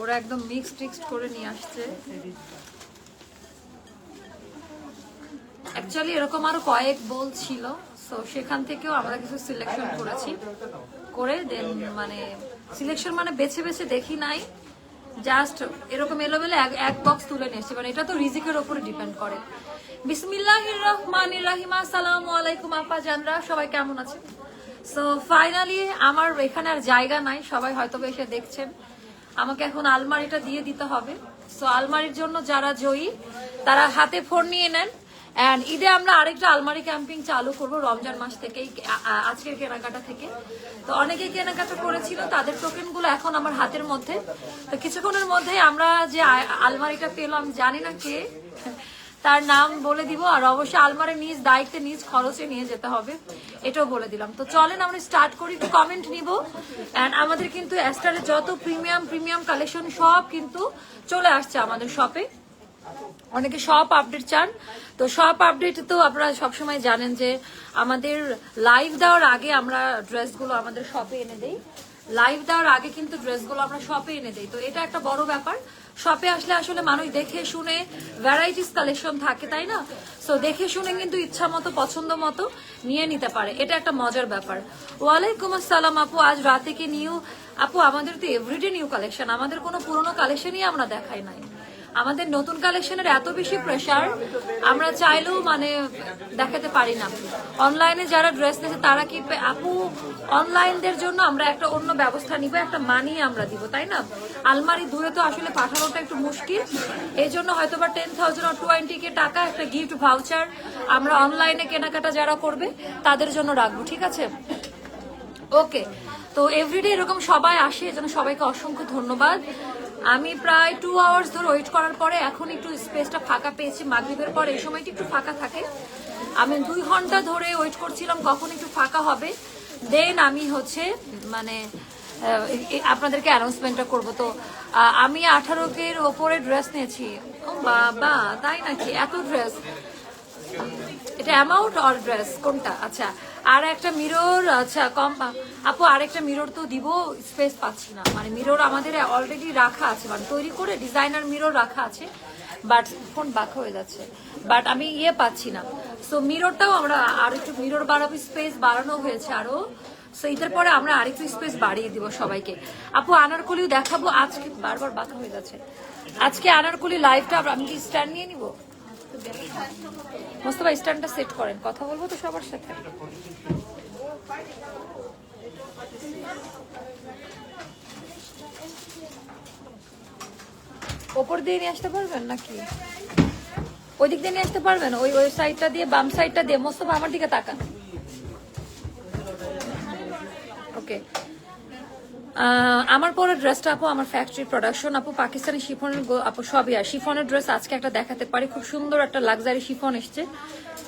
ওরা একদম মিক্স টিক্সড করে নিয়ে আসছে। অ্যাকচুয়ালি এরকম আরও কয়েক বল ছিল সো সেখান থেকেও আমরা কিছু সিলেকশন করেছি। করে দেন মানে সিলেকশন মানে বেছে বেছে দেখি নাই। জাস্ট এরকম এলোমেলো এক বক্স তুলে নিয়ে এসেছি। মানে এটা তো রিজিকের উপরে ডিপেন্ড করে। বিসমিল্লাহির রহমানির রহিম, আসসালামু আলাইকুম আপা জানরা সবাই কেমন আছেন? সো ফাইনালি আমার এখানে আর জায়গা নাই, সবাই হয়তো এসে দেখছেন। আমাকে এখন আলমারিটা দিয়ে দিতে হবে। সো আলমারির জন্য যারা জয়ী, তারা হাতে ফোন নিয়ে নেন। অ্যান্ড ঈদে আমরা আরেকটা আলমারি ক্যাম্পিং চালু করব রমজান মাস থেকেই আজকের কেনাকাটা থেকে। তো অনেকেই কেনাকাটা করেছিল, তাদের টোকেনগুলো এখন আমার হাতের মধ্যে। তো কিছুক্ষণের মধ্যেই আমরা যে আলমারিটা পেলাম, জানি না কে তার নাম বলে দিব আর অবশ্যই আলমারি নিজ দায়িত্বে, নিজ খরচে নিয়ে যেতে হবে। এটাও বলে দিলাম। তো চলেন আমরা স্টার্ট করি কমেন্ট নিব। অ্যান্ড আমাদের কিন্তু অ্যাস্টারের যত প্রিমিয়াম প্রিমিয়াম কালেকশন সব কিন্তু চলে আসছে আমাদের শপে অনেকে সব আপডেট চান। তো সব আপডেট তো আপনারা সবসময় জানেন যে আমাদের লাইভ দেওয়ার আগে আমরা ড্রেসগুলো আমাদের শপে এনে দেই। লাইভ দেওয়ার আগে কিন্তু ড্রেসগুলো আমরা শপে এনে দেই। তো এটা একটা বড় ব্যাপার। শপে আসলে আসলে মানুষ দেখে শুনে ভ্যারাইটিস কালেকশন থাকে, তাই না? সো দেখে শুনে কিন্তু ইচ্ছা মতো, পছন্দ মতো নিয়ে নিতে পারে। এটা একটা মজার ব্যাপার। ওয়ালাইকুম আসসালাম আপু, আজ রাতে কি নিউ আপু, আমাদের তো এভরিডে নিউ কালেকশন আমাদের কোনো পুরনো কালেকশনই আমরা দেখাই নাই। আমাদের নতুন কালেকশনের এত বেশি প্রেশার আমরা চাইলেও মানে দেখাতে পারি না। অনলাইনে যারা ড্রেস নিয়েছে, তারা কি আপু অনলাইনদের জন্য আমরা একটা অন্য ব্যবস্থা নিব, একটা মানি আমরা দিব, তাই না? আলমারি দূরে তো আসলে পাঠানোটা একটু মুশকিল। এই জন্য হয়তো বা টেন থাউজেন্ড আর টোয়েন্টি কে টাকা একটা গিফট ভাউচার আমরা অনলাইনে কেনাকাটা যারা করবে, তাদের জন্য রাখব, ঠিক আছে? ওকে তো এভরিডে এরকম সবাই আসে এজন্য সবাইকে অসংখ্য ধন্যবাদ। আমি প্রায় টু আওয়ার্স ধরে ওয়েট করার পরে এখন একটু স্পেসটা ফাঁকা পেয়েছি। মাগরীবের পরে এই সময়টি একটু ফাঁকা থাকে। আমি দুই ঘণ্টা ধরে ওয়েট করছিলাম কখন একটু ফাঁকা হবে। দেন আমি হচ্ছে মানে আপনাদেরকে অ্যানাউন্সমেন্টটা করব। তো আমি আঠারো কের ওপরে ড্রেস নিয়েছি। ও বাবা, তাই নাকি? এত ড্রেস এটা অ্যামাউন্ট অর ড্রেস কোনটা? আচ্ছা আর একটা মিরর আচ্ছা কম আপু আরেকটা মিরর তো দিব স্পেস পাচ্ছি না। মানে মিরর আমাদের অলরেডি রাখা আছে। মানে তৈরি করে ডিজাইনার মিরর রাখা আছে বাট ফোন বাঁকা হয়ে যাচ্ছে। বাট আমি ইয়ে পাচ্ছি না। সো মিররটাও আমরা আর একটু মিরর বাড়াবো স্পেস বাড়ানো হয়েছে আরও। সো এটার পরে আমরা আরেকটু স্পেস বাড়িয়ে দিব সবাইকে। আপু, আনারকলিও দেখাবো। আজকে বারবার বাঁকা হয়ে যাচ্ছে। আজকে আনারকলি লাইভটা আমি কি স্ট্যান্ড নিয়ে নিবো? মোস্তফা স্ট্যান্ডটা সেট করেন। কথা বলব তো সবার সাথে? ওপর দিয়ে নিয়ে আসতে পারবেন নাকি? ওই দিক দিয়ে নিয়ে আসতে পারবেন? ওই ওই সাইডটা দিয়ে, বাম সাইডটা দিয়ে। মোস্তফা, আমার দিকে তাকান। ওকে আমার পরের ড্রেসটা আপু আমার ফ্যাক্টরি প্রোডাকশন আপু পাকিস্তানি শিফনের আপু সবই আর শিফনের ড্রেস আজকে একটা দেখাতে পারি। খুব সুন্দর একটা লাক্সারি শিফন এসছে।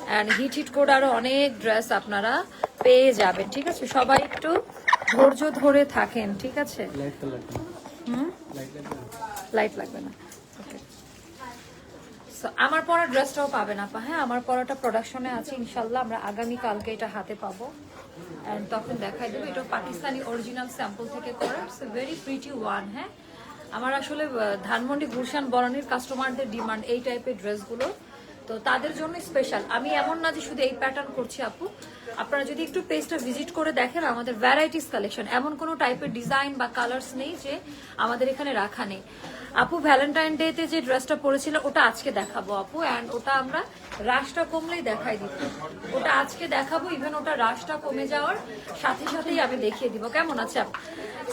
অ্যান্ড হিট হিট করে আরও অনেক ড্রেস আপনারা পেয়ে যাবেন ঠিক আছে? সবাই একটু ধৈর্য ধরে থাকেন ঠিক আছে? হুম? লাইট লাগবে না। ওকে So, আমার পরা ড্রেসটাও পাবেন আপা। হ্যাঁ আমার পরাটা প্রোডাকশনে আছে ইনশাল্লাহ। আমরা আগামী কালকে এটা হাতে পাবো। অ্যান্ড তখন দেখাই দেবো। এটা পাকিস্তানি অরিজিনাল স্যাম্পল থেকে করা। ইটস ভেরি প্রিটি ওয়ান হ্যাঁ। আমার আসলে ধানমন্ডি গুলশান বরানির কাস্টমারদের ডিমান্ড এই টাইপের ড্রেসগুলো তো তাদের জন্য স্পেশাল আমি এমন না যে শুধু এই প্যাটার্ন করছি আপু। আপনারা যদি একটু পেজটা ভিজিট করে দেখেন আমাদের ভ্যারাইটিস কালেকশন এমন কোনো টাইপের ডিজাইন বা কালার্স নেই যে আমাদের এখানে রাখা নেই। আপু ভ্যালেন্টাইন ডে তে যে ড্রেসটা পরেছিল, ওটা আজকে দেখাবো আপু। অ্যান্ড ওটা আমরা রাশটা কমলেই দেখাই দিব। ওটা আজকে দেখাবো ইভেন ওটা রাশটা কমে যাওয়ার সাথে সাথেই আমি দেখিয়ে দিব। কেমন আছে আপু?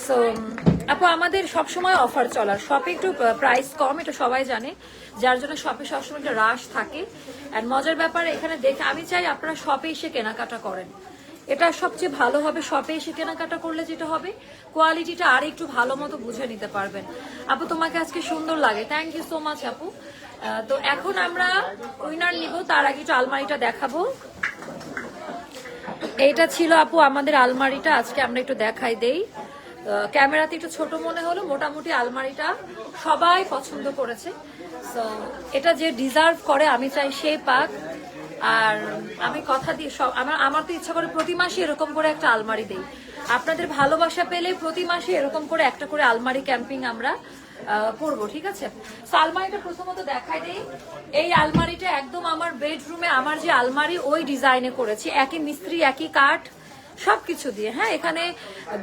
সো আপু, আমাদের সবসময় অফার চলার। শপে একটু প্রাইস কম, এটা সবাই জানে। যার জন্য শপে সবসময় একটা রাশ থাকে। অ্যান্ড মজার ব্যাপার, এখানে দেখে আমি চাই আপনারা শপে এসে কেনাকাটা করেন। এটা সবচেয়ে ভালো হবে। শপে এসে কেনাকাটা করলে যেটা হবে কোয়ালিটিটা আর একটু ভালো মতো বুঝে নিতে পারবেন। আপু, তোমাকে আজকে সুন্দর লাগে। থ্যাংক ইউ সো মাচ আপু। তো এখন আমরা উইনার নিব, তার আগে একটু আলমারিটা দেখাবো। এইটা ছিল, আপু, আমাদের আলমারিটা। আজকে আমরা একটু দেখাই দেই। ক্যামেরাতে একটু ছোট মনে হলো, মোটামুটি আলমারিটা সবাই পছন্দ করেছে। সো এটা যে ডিজার্ভ করে, আমি চাই সে পাক। আর আমি কথা দিয়ে সব আমার আমার তো ইচ্ছা করে প্রতি মাসে এরকম করে একটা আলমারি দেই। আপনাদের ভালোবাসা পেলে প্রতি মাসে এরকম করে একটা করে আলমারি ক্যাম্পিং আমরা পরবো ঠিক আছে? So, আলমারিটা প্রথমত দেখাই দিই। এই আলমারিটা একদম আমার বেডরুমে আমার যে আলমারি ওই ডিজাইনে করেছি। একই মিস্ত্রি একই কাঠ সবকিছু দিয়ে। হ্যাঁ এখানে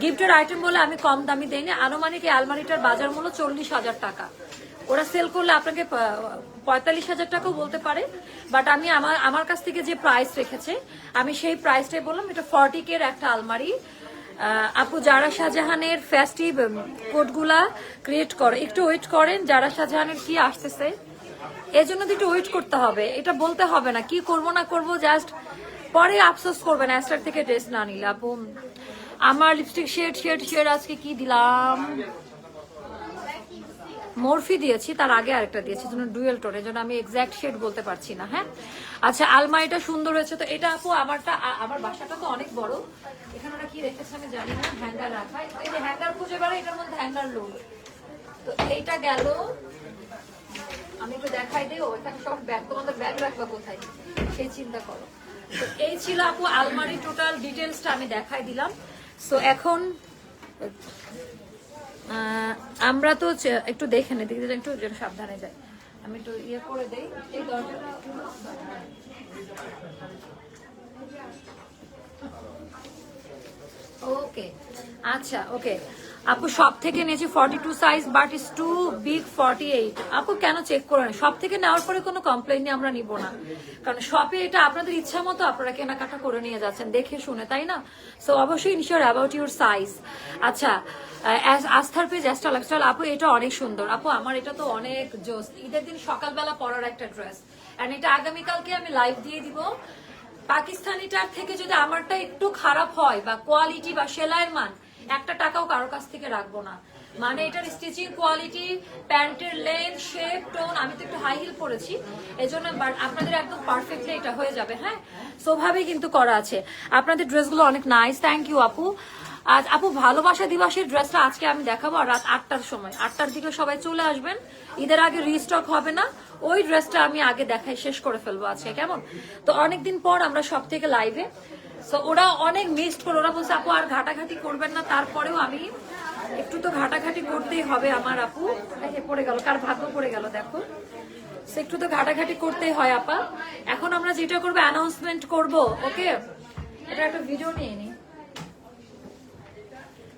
গিফটের আইটেম বলে আমি কম দামি দেইনি। আনুমানিক এই আলমারিটার বাজার মূল্য চল্লিশ হাজার টাকা। ওরা সেল করলে আপনাকে পঁয়তাল্লিশ হাজার টাকাও বলতে পারে বাট আমি আমার আমার কাছ থেকে যে প্রাইস রেখেছে, আমি সেই প্রাইসটাই বললাম, এটা ফর্টি কের একটা আলমারি। আপু যারা শাহজাহানের ফেস্টিভ কোডগুলা ক্রিয়েট করে, একটু ওয়েট করেন, যারা শাহজাহানের কি আসতেছে এই জন্য তো একটু ওয়েট করতে হবে, এটা বলতে হবে না, কি করব না করব জাস্ট পরে আফসোস করবেন অ্যাস্টার থেকে ড্রেস না নিলে, আপু। আমার লিপস্টিক শেড শেড শেড আজকে কি দিলাম? মরফি দিয়েছি, তার আগে আরেকটা দিয়েছি ডুয়েল টোন এর জন্য আমি এক্সাক্ট শেড বলতে পারছি না হ্যাঁ? আচ্ছা আলমারিটা সুন্দর হয়েছে তো, এটা আপু আমারটা আমার বাসাটা তো অনেক বড়। এখানে ওরা কি রেখেছে আমি জানি না হ্যাঙ্গার রাখা। এই যে হ্যাঙ্গার খুঁজে বেড়া এটার মধ্যে হ্যাঙ্গার লোড তো এইটা গেল। আমি একটু দেখাই দেবো এখানে সব ব্যাগ তোমাদের ব্যাগ রাখবা কোথায়? সেই চিন্তা করো। তো এই ছিল আপু আলমারি টোটাল ডিটেলসটা আমি দেখাই দিলাম। সো এখন আমরা তো একটু দেখে নেই দেখতে একটু সাবধানে যাই আমি একটু ইয়ে করে দেই। এই দরজাটা ওকে। আচ্ছা ওকে। আপু সব থেকে নিয়েছি forty two size but is too big forty eight আপু, কেন চেক করে নেন সব থেকে নেওয়ার পরে কোনো কমপ্লেন নিয়ে আমরা নিব না। কারণ শপে এটা আপনাদের ইচ্ছা মতো আপনারা কেনাকাটা করে নিয়ে যাচ্ছেন, দেখে শুনে, তাই না? সো অবশ্যই ইনশিওর অ্যাবাউট ইউর সাইজ আচ্ছা আস্থার পেজ অ্যাস্টা লাইফস্টাইল আপু, এটা অনেক সুন্দর। আপু, আমার এটা তো অনেক জোস। ঈদের দিন সকালবেলা পরার একটা ড্রেস অ্যান্ড এটা আগামীকালকে আমি লাইভ দিয়ে দিব। পাকিস্তানিটার থেকে যদি আমারটা একটু খারাপ হয় বা কোয়ালিটি বা সেলাইয়ের মান একটা টাকাও কারোর কাছ থেকে রাখব না। মানে এটার স্টিচিং কোয়ালিটি প্যান্টের লেন্থ শেপ টোন আমি তো একটু হাই হিল পরেছি। but আপনাদের একদম পারফেক্টলি এটা হয়ে যাবে হ্যাঁ? সোভাবেই কিন্তু করা আছে। আপনাদের ড্রেসগুলো অনেক নাইস থ্যাংক ইউ আপু। আজ আপু ভালোবাসা দিবসের ড্রেসটা আজকে আমি দেখাবো রাত আটটার সময়। আটটার দিকে সবাই চলে আসবেন। ঈদের আগে রিস্টক হবে না। ওই ড্রেসটা আমি আগে দেখাই, শেষ করে ফেলব আজকে, কেমন? তো অনেকদিন পর আমরা সব থেকে লাইভে সো ওরা অনেক মিসড করে। ওরা বলছে, আপু, আর ঘাটাঘাটি করবেন না। তারপরেও আমি একটু তো ঘাটাঘাটি করতেই হবে আমার আপু। পড়ে গেল কার ভাগ্য পড়ে গেল, দেখো। একটু তো ঘাটাঘাটি করতেই হয়, আপা। এখন আমরা যেটা করব অ্যানাউন্সমেন্ট করব, ওকে? এটা একটা ভিডিও নিয়ে নি।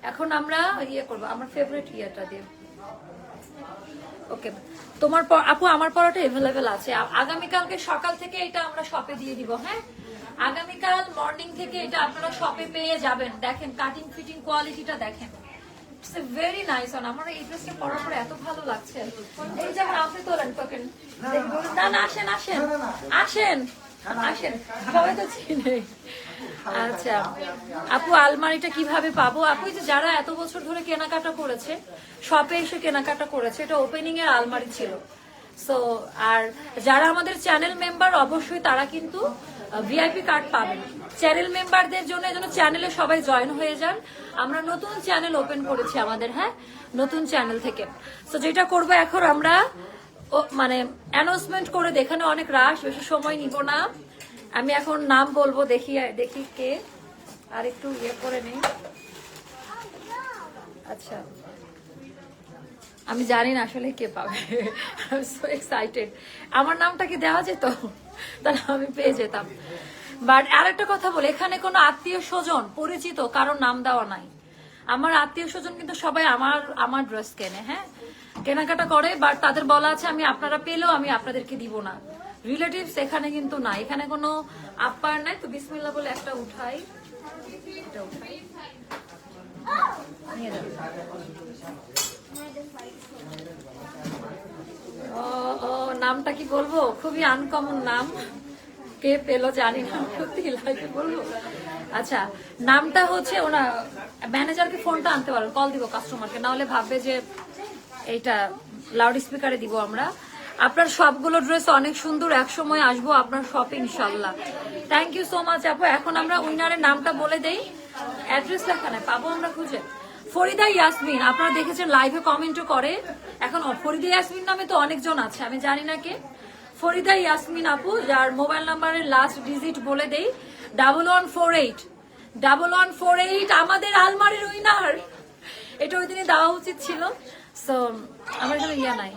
এখন আমরা ইয়ে করব, আমার ফেভারিট ইয়েটা দিয়ে। ওকে, তোমার আপু, আমার পরোটা এভেলেবেল আছে। আগামীকালকে সকাল থেকে এটা আমরা শপে দিয়ে দিব হ্যাঁ? আগামীকাল মর্নিং থেকে এটা আপনারা শপে পেয়ে যাবেন। দেখেন কাটিং ফিটিং কোয়ালিটিটা দেখেন। ইটস ভেরি নাইস অন আমার এই ড্রেসটা পরার পরে এত ভালো লাগছে। এই যেমন আপনি তোলেন তোকেন। না না আসেন আসেন। আসেন আসেন। সবাই তো চিনে। আচ্ছা আপু আলমারিটা কীভাবে পাবো? আপু যে যারা এত বছর ধরে কেনাকাটা করেছে শপে এসে কেনাকাটা করেছে এটা ওপেনিং এর আলমারি ছিল। সো আর যারা আমাদের চ্যানেল মেম্বার অবশ্যই তারা কিন্তু ভিআইপি কার্ড পাবেন। চ্যানেল মেম্বারদের জন্য যেন চ্যানেলে সবাই জয়েন হয়ে যান। আমরা নতুন চ্যানেল ওপেন করেছি আমাদের হ্যাঁ? নতুন চ্যানেল থেকে। সো যেটা করব এখন আমরা মানে অ্যানাউন্সমেন্ট করে দেখানো অনেক রাশ বেশি সময় নিব না। আমি এখন নাম বলব, দেখি দেখি কে। আর একটু ইয়ে করে নেই। আচ্ছা। আমি জানি না আসলে কে পাবে। সো এক্সাইটেড আমার নামটা কি দেওয়া যেত? তাহলে আমি পেয়ে যেতাম। বাট আরেকটা কথা বলি, এখানে কোনো আত্মীয় স্বজন পরিচিত কারোর নাম দেওয়া নাই। আমার আত্মীয় স্বজন কিন্তু সবাই আমার আমার ড্রেস কেনে হ্যাঁ? কেনাকাটা করে বাট তাদের বলা আছে, আমি আপনারা পেলেও আমি আপনাদেরকে দিব না। রিলেটিভস এখানে কিন্তু না এখানে কোনো আপ্যায়ন নাই, তো বিসমিল্লা বলে একটা উঠাই। উঠাই। নিয়ে যাবে ও নামটা কি বলব? খুবই আনকমন নাম। কে পেল জানি না সত্যি লাইফে বলব। আচ্ছা নামটা হচ্ছে ওনা ম্যানেজারকে ফোনটা আনতে পারো কল দিব কাস্টমারকে না হলে ভাববে যে এইটা লাউড স্পিকারে দিব আমরা। আপনার সবগুলো ড্রেস অনেক সুন্দর এক সময় আসব আপনার শপে ইনশাল্লাহ থ্যাংক ইউ সো মাচ আপু। এখন আমরা উইনারের নামটা বলে দেই। অ্যাড্রেস লেখা পাবো আমরা খুঁজে। ফরিদা ইয়াসমিন, আপনারা দেখেছেন লাইভে কমেন্টও করে। এখন ফরিদা ইয়াসমিন নামে তো অনেকজন আছে, আমি জানি না কে। ফরিদা ইয়াসমিন আপু, যার মোবাইল নাম্বারের লাস্ট ডিজিট বলে দেই double one four eight double one four eight আমাদের আলমারির উইনার এটা ওই দিনে দেওয়া উচিত ছিল। সো আমার এখানে ইয়া নাই।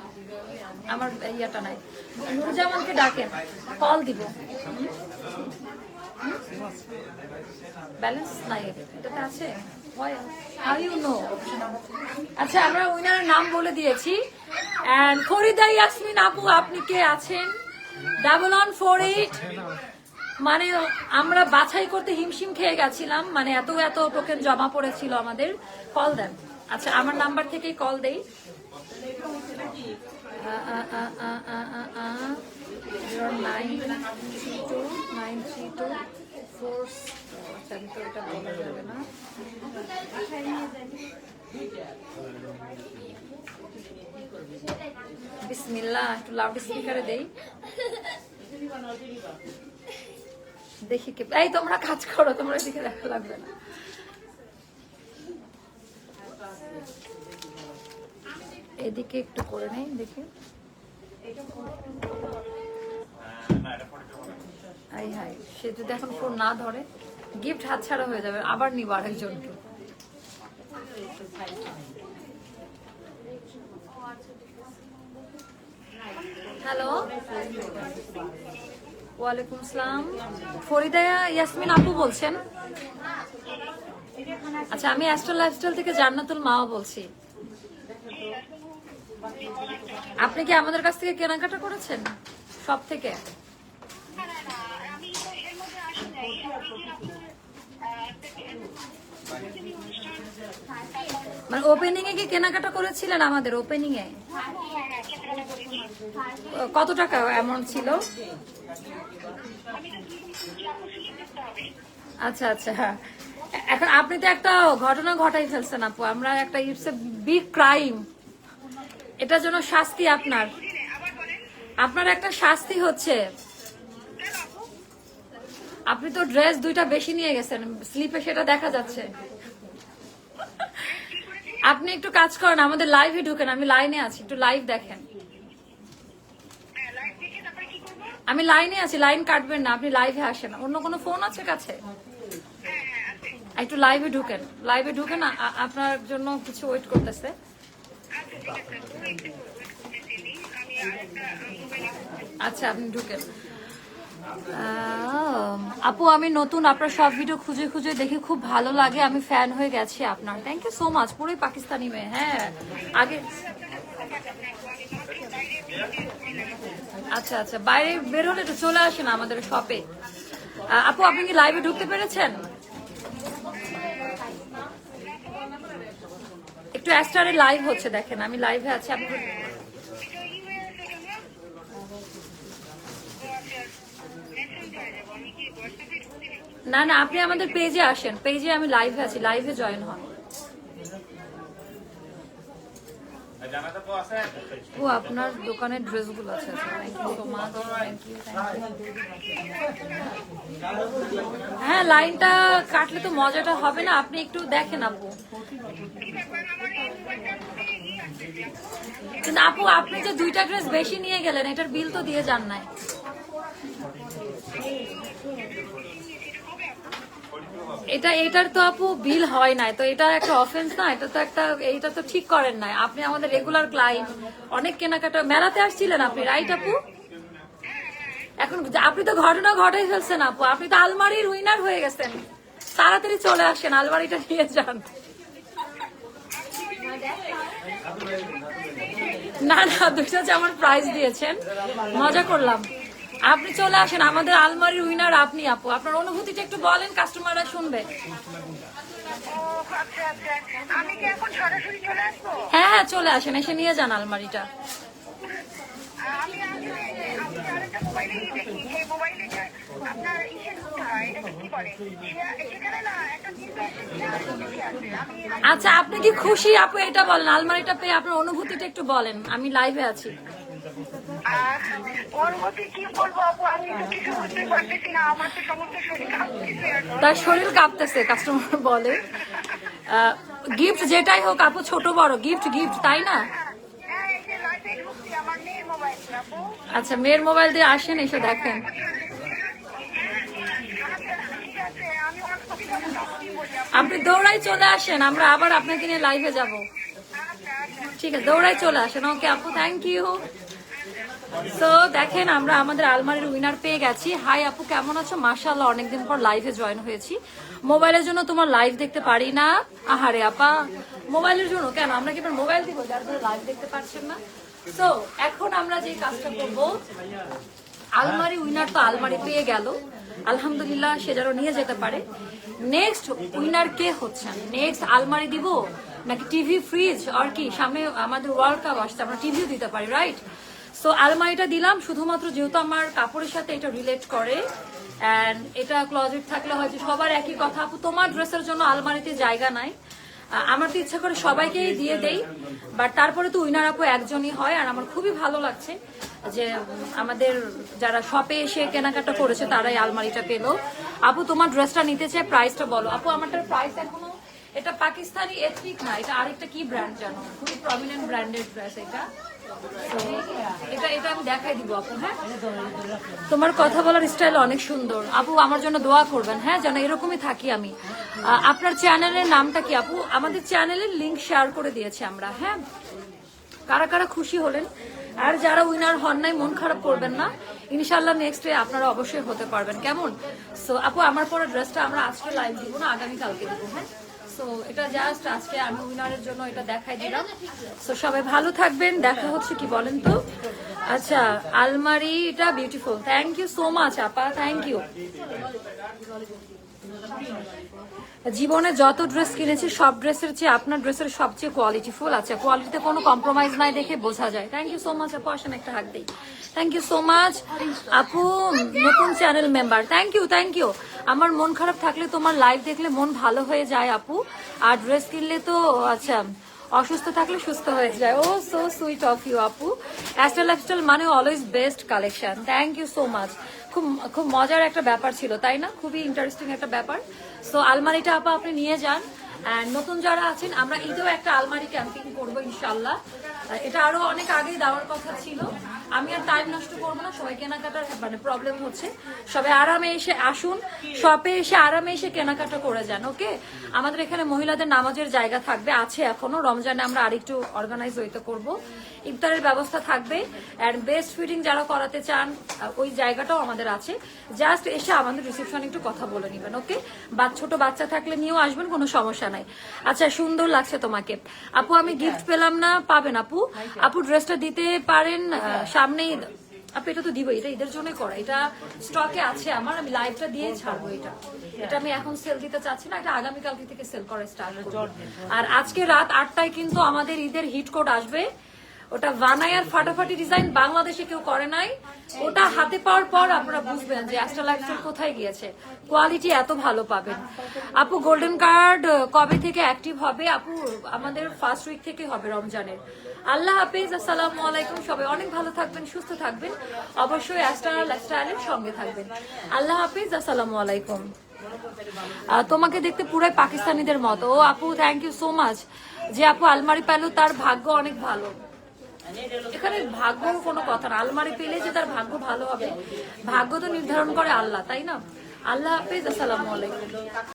আমার ইয়াটা নাই। নুরজামানকে ডাকেন। কল দিব। ব্যালেন্স নাই এটাতে। আছে? হাউ ইউ নো আচ্ছা আমরা উইনারের নাম বলে দিয়েছি। অ্যান্ড খরিদা ইয়াসমিন আপু আপনি কে আছেন? ডাবল অন ফোর এইট মানে আমরা বাছাই করতে হিমশিম খেয়ে গেছিলাম। মানে এত এত টোকেন জমা পড়েছিল আমাদের। কল দেন আচ্ছা আমার নাম্বার থেকেই কল দেই। বিসমিল্লাহ, একটু লাউড স্পিকারে দেই। দেখি কে এই, তোমরা কাজ করো, তোমরা দেখে দেখা লাগবে না। এদিকে একটু করে নেই, দেখি। হাই হাই, সে যদি এখন ফোন না ধরে গিফট হাতছাড়া হয়ে যাবে, আবার নিব আরেকজনকে হ্যালো? ওয়ালাইকুম আসসালাম ফরিদা, ইয়াসমিন আপু বলছেন। আচ্ছা আমি অ্যাস্ট্রো লাইফস্টাইল থেকে জান্নাতুল মাও বলছি। আপনি কি আমাদের কাছ থেকে কেনাকাটা করেছেন? সব থেকে? মানে ওপেনিং এ কি কেনাকাটা করেছিলেন আমাদের? ওপেনিং এ কত টাকা অ্যামাউন্ট ছিল? আচ্ছা আচ্ছা হ্যাঁ। এখন আপনি তো একটা ঘটনা ঘটাই ফেলছেন আপু, আমরা একটা ইটস এ বিগ ক্রাইম। এটার জন্য শাস্তি আপনার। আপনার একটা শাস্তি হচ্ছে। আপনি তো ড্রেস দুইটা বেশি নিয়ে গেছেন, স্লিপে সেটা দেখা যাচ্ছে। আপনি একটু কাজ করেন, আমাদের লাইভে ঢুকেন, আমি লাইনে আছি, একটু লাইভ দেখেন। আমি লাইনে আছি লাইন কাটবেন না, আপনি লাইভে আসেন। অন্য কোনো ফোন আছে কাছে? একটু লাইভে ঢুকেন। লাইভে ঢুকেন আপনার জন্য কিছু ওয়েট করতেছে। আচ্ছা আপনি ঢুকেন। আপু, আমি নতুন, আপনার সব ভিডিও খুঁজে খুঁজে দেখে খুব ভালো লাগে। আমি ফ্যান হয়ে গেছি আপনার। থ্যাংক ইউ সো মাচ পুরোই পাকিস্তানি মেয়ে হ্যাঁ। আগে আচ্ছা আচ্ছা। বাইরে বের হলে একটু চলে আসেন আমাদের শপে আপু, আপনি কি লাইভে ঢুকতে পেরেছেন? একটু অ্যাস্টারে লাইভ হচ্ছে, দেখেন, আমি লাইভে আছি, আপনি না না, আপনি আমাদের পেজে আসেন পেজে আমি লাইভে আছি লাইভে জয়েন হন। ও, আপনার দোকানের ড্রেসগুলো আছে। হ্যাঁ লাইনটা কাটলে তো মজাটা হবে না। আপনি একটু দেখেন আপু। কিন্তু আপু, আপনি যে দুইটা ড্রেস বেশি নিয়ে গেলেন, এটার বিল তো দিয়ে যান নাই। এটা, এটার তো আপু বিল হয় নাই, তো এটা একটা অফেন্স না, এটা তো একটা, এইটা তো ঠিক করেন নাই। আপনি আমাদের রেগুলার ক্লায়েন্ট অনেক কেনাকাটা, মেলাতে আসছিলেন আপনি রাইট আপু? এখন আপনি তো ঘটনা ঘটাই ফেলছেন আপু, আপনি তো আলমারির উইনার হয়ে গেছেন। তাড়াতাড়ি চলে আসেন, আলমারিটা নিয়ে যান। না না, দুইটা যেমন প্রাইজ দিয়েছেন, মজা করলাম। আপনি চলে আসেন আমাদের আলমারির উইনার আপনি আপু। আপনার অনুভূতিটা একটু বলেন কাস্টমাররা শুনবে। হ্যাঁ হ্যাঁ চলে আসেন এসে নিয়ে যান আলমারিটা। আচ্ছা আপনি কি খুশি? আপু এটা বলেন আলমারিটা পেয়ে আপনার অনুভূতিটা একটু বলেন। আমি লাইভে আছি। তার শরীর কাঁপতেছে কাস্টমার বলে। গিফট যেটাই হোক আপু ছোট বড় গিফট গিফট তাই না? হ্যাঁ আচ্ছা মেয়ের মোবাইল দিয়ে আসেন এসে দেখেন। আপনি দৌড়াই চলে আসেন আমরা আবার আপনাকে নিয়ে লাইভে যাব। আচ্ছা আচ্ছা। ঠিক আছে দৌড়ায় চলে আসেন। ওকে আপু থ্যাংক ইউ তো দেখেন, আমরা আমাদের আলমারির উইনার পেয়ে গেছি। হাই আপু, কেমন আছো? মাশাআল্লাহ, অনেকদিন পর লাইভে জয়েন হয়েছি। মোবাইলের জন্য তোমার লাইভ দেখতে পারি না। আহারে, আপা। মোবাইলের জন্য কেন? আমরা কি মোবাইল দিব? যার জন্য লাইভ দেখতে পারছেন না। তো এখন আমরা যে কাজটা করব, আলমারি উইনার তো আলমারি পেয়ে গেল। আলহামদুলিল্লাহ, সে যেন নিয়ে যেতে পারে। নেক্সট উইনার কে হচ্ছে? নেক্সট আলমারি দিব? নাকি টিভি ফ্রিজ আর কি? সামনে আমাদের ওয়ার্ল্ড কাপ আসছে, আমরা টিভিও দিতে পারি রাইট সো আলমারিটা দিলাম, শুধুমাত্র যেহেতু আমার কাপড়ের সাথে এটা রিলেট করে অ্যান্ড এটা ক্লজেট থাকলে হয়তো সবার একই কথা, আপু, তোমার ড্রেসের জন্য আলমারিতে জায়গা নাই। আমার তো ইচ্ছা করে সবাইকেই দিয়ে দেই বাট তারপরে তো উইনার আপু একজনই হয়, আর আমার খুবই ভালো লাগছে যে, আমাদের যারা শপে এসে কেনাকাটা করেছে, তারাই আলমারিটা পেল। আপু, তোমার ড্রেসটা নিতে চায় প্রাইসটা বলো। আপু, আমারটার প্রাইস এখনও, এটা পাকিস্তানি এথনিক না, এটা আরেকটা কি ব্র্যান্ড জানো? খুবই প্রমিনেন্ট ব্র্যান্ডেড ড্রেস এটা। হ্যাঁ? তোমার কথা বলার স্টাইল অনেক সুন্দর। আপু, আমার জন্য দোয়া করবেন হ্যাঁ? যেন এরকমই থাকি আমি। আপনার চ্যানেলের নামটা কি আপু? আমাদের চ্যানেলের লিংক শেয়ার করে দিয়েছি আমরা হ্যাঁ? কারা কারা খুশি হলেন, আর যারা উইনার হন নাই, মন খারাপ করবেন না। ইনশাল্লাহ নেক্সট ডে আপনারা অবশ্যই হতে পারবেন। কেমন? সো আপু, আমার পরে ড্রেসটা আমরা আজকে লাইভ দিব না আগামী কালকে দিব হ্যাঁ? সো এটা জাস্ট আজকে আমি উইনারের জন্য এটা দেখাই দিলাম। সো সবাই ভালো থাকবেন। দেখা হচ্ছে কি বলেন তো? আচ্ছা আলমারিটা beautiful thank you so much আপা। থ্যাংক ইউ জীবনে যত ড্রেস কিনেছি, সব ড্রেসের চেয়ে আপনার ড্রেসের সবচেয়ে কোয়ালিটিফুল আছে। কোয়ালিটিতে কোনো কম্প্রোমাইজ নাই দেখে বোঝা যায়। থ্যাংক ইউ সো মাচ আপু, আসেন একটা হাত দিই। থ্যাংক ইউ সো মাচ আপু, নতুন channel member thank you thank you আমার মন খারাপ থাকলে তোমার লাইভ দেখলে মন ভালো হয়ে যায়, আপু। আর ড্রেস কিনলে তো আচ্ছা অসুস্থ থাকলে সুস্থ হয়ে যায়। ও সো সুইট অফ ইউ আপু। অ্যাস্ট্রাল লাইফস্টাইল মানে always best collection thank you so much খুব খুব মজার একটা ব্যাপার ছিল, তাই না? খুবই ইন্টারেস্টিং একটা ব্যাপার। সো আলমারিটা আপা আপনি নিয়ে যান। নতুন যারা আছেন, আমরা ঈদেও একটা আলমারি ক্যাম্পিং করব ইনশাল্লাহ এটা আরও অনেক আগেই দেওয়ার কথা ছিল। আমি আর টাইম নষ্ট করব না সবাই কেনাকাটার মানে প্রবলেম হচ্ছে। সবাই আরামে এসে আসুন শপে এসে আরামে এসে কেনাকাটা করে যান ওকে আমাদের এখানে মহিলাদের নামাজের জায়গা থাকবে আছে এখনও। রমজানে আমরা আরেকটু অর্গানাইজ হইতে করব। ইফতারের ব্যবস্থা থাকবে অ্যান্ড বেস্ট ফিটিং যারা করাতে চান ওই জায়গাটাও আমাদের আছে। জাস্ট এসে আমাদের রিসেপশনে একটু কথা বলে নেবেন ওকে বা ছোট বাচ্চা থাকলে নিয়েও আসবেন কোনো সমস্যা নাই। আচ্ছা সুন্দর লাগছে তোমাকে। আপু আমি গিফট পেলাম না পাবেন আপু? আপু ড্রেসটা দিতে পারেন সামনেই আপনি এটা তো দিব এটা ঈদের জন্য করা। এটা স্টকে আছে আমার আমি লাইভটা দিয়ে ছাড়বো এটা। এটা আমি এখন সেল দিতে চাচ্ছি না এটা আগামীকালকে থেকে সেল করা স্টার্ট আর আজকে রাত আটটায় কিন্তু আমাদের ঈদের হিট কোড আসবে ওটা ভানায়ার ফাটাফাটি ডিজাইন বাংলাদেশে কেউ করে নাই। ওটা হাতে পাওয়ার পর আপনারা বুঝবেন যে অ্যাস্ট্রা লাইফস্টাইল কোথায় গিয়েছে। কোয়ালিটি এত ভালো পাবেন। আপু গোল্ডেন কার্ড কবে থেকে অ্যাক্টিভ হবে? আপু, আমাদের ফার্স্ট উইক থেকে হবে রমজানের। আল্লাহ হাফিজ, আসসালামু আলাইকুম। সবাই অনেক ভালো থাকবেন, সুস্থ থাকবেন। অবশ্যই অ্যাস্ট্রা লাইফস্টাইলের সঙ্গে থাকবেন। আল্লাহ হাফিজ, আসসালামু আলাইকুম। তোমাকে দেখতে পুরাই পাকিস্তানিদের মতো। ও আপু থ্যাংক ইউ সো মাচ যে আপু, আলমারি পেল তার ভাগ্য অনেক ভালো। এখানে ভাগ্য কোনো কথা না। আলমারি পেলে যে তার ভাগ্য ভালো হবে। ভাগ্য তো নির্ধারণ করে আল্লাহ, তাই না? আল্লাহ হাফিজ, আসসালামু আলাইকুম।